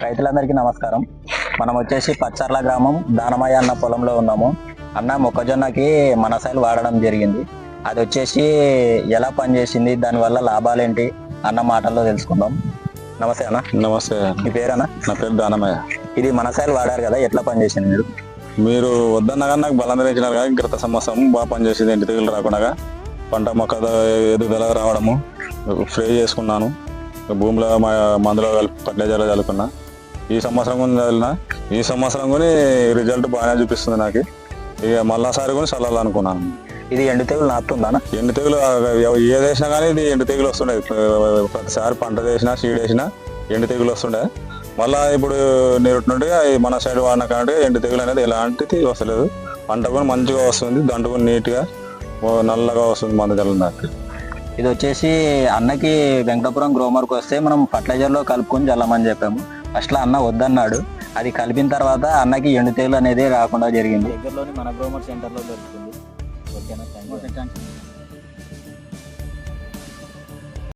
రైతులందరికీ నమస్కారం. మనం వచ్చేసి పచ్చర్ల గ్రామం దానమయ్య అన్న పొలంలో ఉన్నాము. అన్న మొక్కజొన్నకి మనసైలు వాడడం జరిగింది. అది వచ్చేసి ఎలా పనిచేసింది? దానివల్ల లాభాలేంటి? అన్న మాటల్లో తెలుసుకుందాం. నమస్తే అన్న. నమస్తే మీ పేరన్నా నా పేరు దానమయ్య. ఇది మనసైలు వాడారు కదా ఎట్లా పనిచేసింది మీరు? మీరు వద్దన్నా కానీ నాకు బలం ఇచ్చినారు కానీ గత సంవత్సరం బాగా పనిచేసింది ఇంటి తెగులు రాకుండా. పంట మొక్క ఎదుగుదల రావడము స్ప్రే చేసుకున్నాను. భూమిలో మా మందులో కలిపి ఫర్టిలైజర్లో చల్లుకున్నా. ఈ సంవత్సరం కూడా చల్లిన. ఈ సంవత్సరం కూడా రిజల్ట్ బాగానే చూపిస్తుంది నాకు. ఇక మళ్ళాసారి కూడా చల్లాలనుకున్నాను. ఇది ఎండు తెగులు నాపుతుందా అన్న? ఎండు తెగులు ఏది వేసినా కానీ ఇది ఎండు తెగులు వస్తుండే. ప్రతిసారి పంట వేసినా సీడ్ వేసినా ఎండు తెగులు వస్తుండే. మళ్ళా ఇప్పుడు నేరుతుండగా మన సైడ్ వాడిన కాబట్టి ఎండు తెగులు అనేది ఎలాంటిది వస్తలేదు. పంట కూడా మంచిగా వస్తుంది దంటు కూడా నీట్గా నల్లగా వస్తుంది మందు చల్లని ఇది వచ్చేసి అన్నకి వెంకటపురం గ్రోమర్కి వస్తే మనం ఫర్టిలైజర్లో కలుపుకొని చల్లమని చెప్పాము. ఫస్ట్లో అన్న వద్దన్నాడు. అది కలిపిన తర్వాత అన్నకి ఎండు తేలు అనేది రాకుండా జరిగింది. దగ్గరలోని మన గ్రోమర్ సెంటర్లో దొరుకుతుంది. ఓకేనా? Thank you